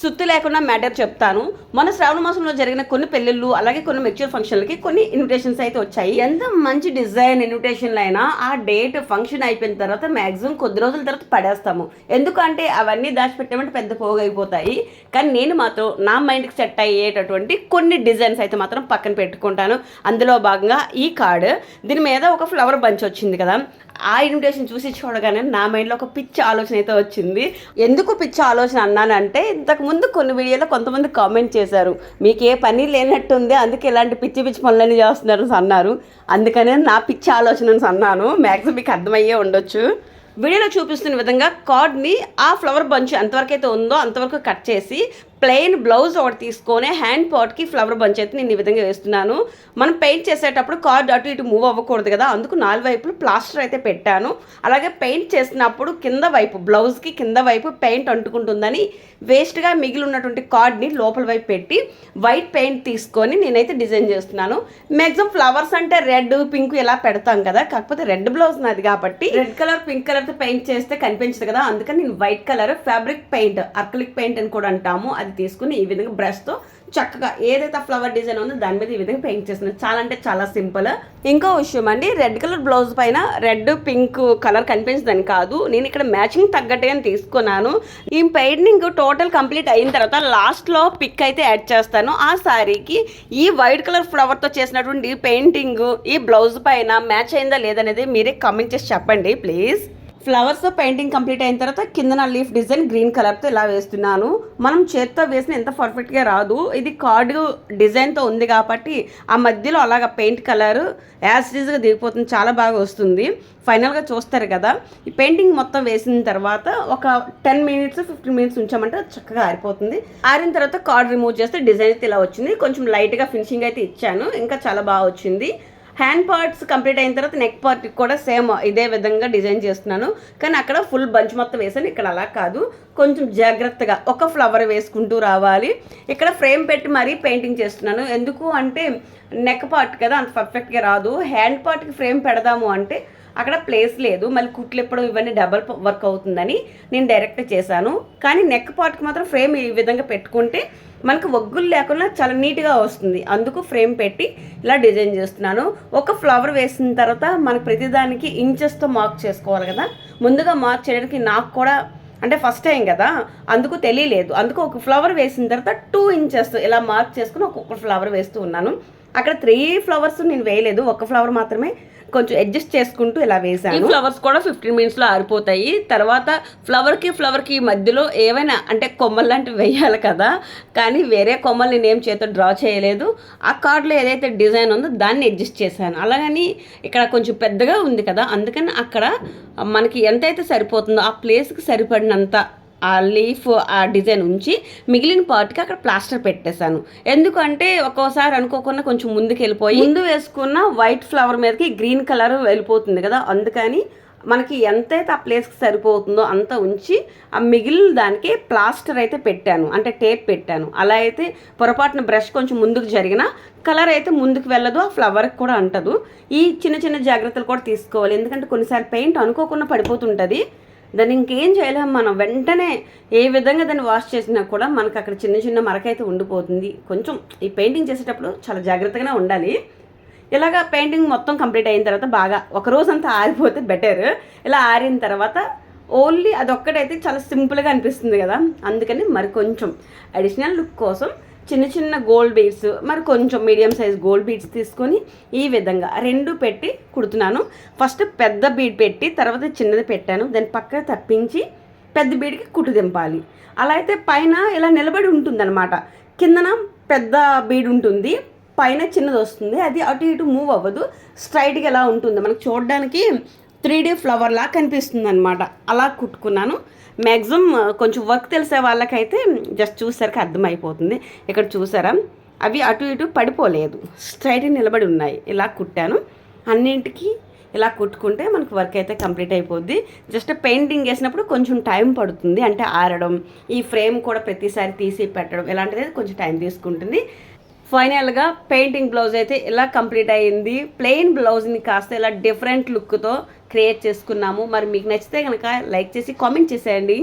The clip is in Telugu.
సుత్తు లేకుండా మ్యాటర్ చెప్తాను. మన శ్రావణ మాసంలో జరిగిన కొన్ని పెళ్ళిళ్ళు అలాగే కొన్ని మెచ్యూర్ ఫంక్షన్లకి కొన్ని ఇన్విటేషన్స్ అయితే వచ్చాయి. ఎంత మంచి డిజైన్ ఇన్విటేషన్లు అయినా ఆ డేట్ ఫంక్షన్ అయిపోయిన తర్వాత మ్యాక్సిమం కొద్ది రోజుల తర్వాత పడేస్తాము. ఎందుకంటే అవన్నీ దాచిపెట్టామంటే పెద్ద పోగైపోతాయి. కానీ నేను మాత్రం నా మైండ్కి సెట్ అయ్యేటటువంటి కొన్ని డిజైన్స్ అయితే మాత్రం పక్కన పెట్టుకుంటాను. అందులో భాగంగా ఈ కార్డ్. దీని మీద ఒక ఫ్లవర్ బంచ్ వచ్చింది కదా. ఆ ఇన్విటేషన్ చూసి చూడగానే నా మైండ్లో ఒక పిచ్చి ఆలోచన అయితే వచ్చింది. ఎందుకు పిచ్చి ఆలోచన అన్నానంటే ఇంతకుముందు కొన్ని వీడియోలో కొంతమంది కామెంట్ చేశారు మీకు ఏ పని లేనట్టుంది అందుకే ఇలాంటి పిచ్చి పిచ్చి పనులన్నీ చేస్తున్నారు అన్నారు. అందుకనే నా పిచ్చి ఆలోచన అన్నాను. మ్యాక్సిమం మీకు అర్థమయ్యే ఉండొచ్చు. వీడియోలో చూపిస్తున్న విధంగా కార్డ్ని ఆ ఫ్లవర్ బంచ్ ఎంతవరకు అయితే ఉందో అంతవరకు కట్ చేసి ప్లెయిన్ బ్లౌజ్ ఒకటి తీసుకొని హ్యాండ్ పాట్కి ఫ్లవర్ బంచ్ అయితే నేను ఈ విధంగా వేస్తున్నాను. మనం పెయింట్ చేసేటప్పుడు కార్డ్ అటు ఇటు మూవ్ అవ్వకూడదు కదా అందుకు నాలుగు వైపులు ప్లాస్టర్ అయితే పెట్టాను. అలాగే పెయింట్ చేసినప్పుడు కింద వైపు బ్లౌజ్కి కింద వైపు పెయింట్ అంటుకుంటుందని వేస్ట్గా మిగిలి ఉన్నటువంటి కార్డ్ని లోపల వైపు పెట్టి వైట్ పెయింట్ తీసుకొని నేనైతే డిజైన్ చేస్తున్నాను. మ్యాక్సిమం ఫ్లవర్స్ అంటే రెడ్ పింక్ ఇలా పెడతాం కదా కాకపోతే రెడ్ బ్లౌజ్ నాది కాబట్టి రెడ్ కలర్ పింక్ కలర్తో పెయింట్ చేస్తే కనిపించదు కదా అందుకని నేను white colour fabric paint acrylic paint అని కూడా అంటాము. అది తీసుకుని ఈ విధంగా బ్రష్తో చక్కగా ఏదైతే ఫ్లవర్ డిజైన్ ఉందో దాని మీద ఈ విధంగా పెయింట్ చేస్తున్నాను చాలా అంటే చాలా సింపుల్ ఇంకో విషయం అండి రెడ్ కలర్ బ్లౌజ్ పైన రెడ్ పింక్ కలర్ కనిపించదని కాదు. నేను ఇక్కడ మ్యాచింగ్ తగ్గట్టుగా తీసుకున్నాను. ఈ పెయింటింగ్ టోటల్ కంప్లీట్ అయిన తర్వాత లాస్ట్లో పిక్ అయితే యాడ్ చేస్తాను. ఆ శారీకి ఈ వైట్ కలర్ ఫ్లవర్తో చేసినటువంటి పెయింటింగ్ ఈ బ్లౌజ్ పైన మ్యాచ్ అయిందా లేదనేది మీరే కామెంట్ చేసి చెప్పండి ప్లీజ్ ఫ్లవర్స్ పెయింటింగ్ కంప్లీట్ అయిన తర్వాత కింద నా లీఫ్ డిజైన్ గ్రీన్ కలర్తో ఇలా వేస్తున్నాను. మనం చేత్తో వేసిన ఎంత పర్ఫెక్ట్గా రాదు. ఇది కార్డు డిజైన్తో ఉంది కాబట్టి ఆ మధ్యలో అలాగ పెయింట్ కలర్ యాజ్ దిగిపోతుంది. చాలా బాగా వస్తుంది. ఫైనల్గా చూస్తారు కదా. ఈ పెయింటింగ్ మొత్తం వేసిన తర్వాత ఒక టెన్ మినిట్స్ ఫిఫ్టీన్ మినిట్స్ ఉంచామంటే చక్కగా ఆరిపోతుంది. ఆరిన తర్వాత కార్డ్ రిమూవ్ చేస్తే డిజైన్ అయితే ఇలా వచ్చింది. కొంచెం లైట్గా ఫినిషింగ్ అయితే ఇచ్చాను. ఇంకా చాలా బాగా వచ్చింది. హ్యాండ్ పార్ట్స్ కంప్లీట్ అయిన తర్వాత నెక్ పార్ట్కి కూడా సేమ్ ఇదే విధంగా డిజైన్ చేస్తున్నాను. కానీ అక్కడ ఫుల్ బంచ్ మొత్తం వేసాను. ఇక్కడ అలా కాదు. కొంచెం జాగ్రత్తగా ఒక ఫ్లవర్ వేసుకుంటూ రావాలి. ఇక్కడ ఫ్రేమ్ పెట్టి మరీ పెయింటింగ్ చేస్తున్నాను. ఎందుకు అంటే నెక్ పార్ట్ కదా అంత పర్ఫెక్ట్గా రాదు. హ్యాండ్ పార్ట్కి ఫ్రేమ్ పెడదాము అంటే అక్కడ ప్లేస్ లేదు. మళ్ళీ కుట్లు ఇప్పడం ఇవన్నీ డబల్ వర్క్ అవుతుందని నేను డైరెక్ట్ చేశాను. కానీ నెక్ పార్ట్కి మాత్రం ఫ్రేమ్ ఈ విధంగా పెట్టుకుంటే మనకు ఒగ్గులు లేకుండా చాలా నీట్గా వస్తుంది. అందుకు ఫ్రేమ్ పెట్టి ఇలా డిజైన్ చేస్తున్నాను. ఒక ఫ్లవర్ వేసిన తర్వాత మనకు ప్రతిదానికి ఇంచెస్తో మార్క్ చేసుకోవాలి కదా. ముందుగా మార్క్ చేయడానికి నాకు కూడా అంటే ఫస్ట్ టైం కదా. అందుకు తెలియలేదు. అందుకు ఒక ఫ్లవర్ వేసిన తర్వాత టూ ఇంచెస్ ఇలా మార్క్ చేసుకుని ఒక్కొక్క ఫ్లవర్ వేస్తూ ఉన్నాను. అక్కడ త్రీ ఫ్లవర్స్ నేను వేయలేదు. ఒక ఫ్లవర్ మాత్రమే కొంచెం అడ్జస్ట్ చేసుకుంటూ ఇలా వేసాను ఈ ఫ్లవర్స్ కూడా ఫిఫ్టీన్ మినిట్స్లో ఆరిపోతాయి. తర్వాత ఫ్లవర్కి ఫ్లవర్కి మధ్యలో ఏవైనా అంటే కొమ్మలు లాంటివి వేయాలి కదా. కానీ వేరే కొమ్మలు నేను ఏం చేత డ్రా చేయలేదు. ఆ కార్డులో ఏదైతే డిజైన్ ఉందో దాన్ని అడ్జస్ట్ చేశాను. అలాగని ఇక్కడ కొంచెం పెద్దగా ఉంది కదా. అందుకని అక్కడ మనకి ఎంతైతే సరిపోతుందో ఆ ప్లేస్కి సరిపడినంత ఆ లీఫ్ ఆ డిజైన్ ఉంచి మిగిలిన పార్ట్కి అక్కడ ప్లాస్టర్ పెట్టేశాను. ఎందుకంటే ఒక్కోసారి అనుకోకుండా కొంచెం ముందుకు వెళ్ళిపోయి ముందు వేసుకున్న వైట్ ఫ్లవర్ మీదకి గ్రీన్ కలర్ వెళ్ళిపోతుంది కదా. అందుకని మనకి ఎంతైతే ఆ ప్లేస్కి సరిపోతుందో అంత ఉంచి ఆ మిగిలిన దానికి ప్లాస్టర్ అయితే పెట్టాను. అంటే టేప్ పెట్టాను. అలా అయితే పొరపాటున బ్రష్ కొంచెం ముందుకు జరిగిన కలర్ అయితే ముందుకు వెళ్ళదు ఆ ఫ్లవర్కి కూడా అంటదు. ఈ చిన్న చిన్న జాగ్రత్తలు కూడా తీసుకోవాలి. ఎందుకంటే కొన్నిసార్లు పెయింట్ అనుకోకుండా పడిపోతుంటుంది. దాన్ని ఇంకేం చేయలేం మనం. వెంటనే ఏ విధంగా దాన్ని వాష్ చేసినా కూడా మనకు అక్కడ చిన్న చిన్న మరకైతే ఉండిపోతుంది. కొంచెం ఈ పెయింటింగ్ చేసేటప్పుడు చాలా జాగ్రత్తగానే ఉండాలి. ఇలాగ పెయింటింగ్ మొత్తం కంప్లీట్ అయిన తర్వాత బాగా ఒక రోజంతా ఆరిపోతే బెటర్. ఇలా ఆరిన తర్వాత ఓన్లీ అదొక్కటైతే చాలా సింపుల్గా అనిపిస్తుంది కదా. అందుకని మరి కొంచెం అడిషనల్ లుక్ కోసం చిన్న చిన్న గోల్డ్ బీడ్స్ మరి కొంచెం మీడియం సైజ్ గోల్డ్ బీడ్స్ తీసుకొని ఈ విధంగా రెండు పెట్టి కుడుతున్నాను. ఫస్ట్ పెద్ద బీడ్ పెట్టి తర్వాత చిన్నది పెట్టాను. దాని పక్కన తప్పించి పెద్ద బీడ్కి కుట్టు దింపాలి. అలా అయితే పైన ఇలా నిలబడి ఉంటుందన్నమాట. కిందన పెద్ద బీడ్ ఉంటుంది పైన చిన్నది వస్తుంది. అది అటు ఇటు మూవ్ అవ్వదు. స్ట్రైట్గా ఎలా ఉంటుంది? మనకు చూడడానికి త్రీ డీ ఫ్లవర్లా కనిపిస్తుంది అనమాట అలా కుట్టుకున్నాను. మ్యాక్సిమం కొంచెం వర్క్ తెలిసే వాళ్ళకైతే జస్ట్ చూసరికి అర్థమైపోతుంది. ఇక్కడ చూసారా? అవి అటు ఇటు పడిపోలేదు. స్ట్రైట్ నిలబడి ఉన్నాయి. ఇలా కుట్టాను. అన్నింటికి ఇలా కుట్టుకుంటే మనకు వర్క్ అయితే కంప్లీట్ అయిపోద్ది. జస్ట్ పెయింటింగ్ వేసినప్పుడు కొంచెం టైం పడుతుంది. అంటే ఆరడం ఈ ఫ్రేమ్ కూడా ప్రతిసారి తీసి పెట్టడం ఇలాంటిది కొంచెం టైం తీసుకుంటుంది. ఫైనల్గా పెయింటింగ్ బ్లౌజ్ అయితే ఇలా కంప్లీట్ అయ్యింది? ప్లెయిన్ బ్లౌజ్ని కాస్త ఇలా డిఫరెంట్ లుక్తో క్రియేట్ చేసుకున్నాము? మరి మీకు నచ్చితే కనుక లైక్ చేసి కామెంట్ చేసేయండి.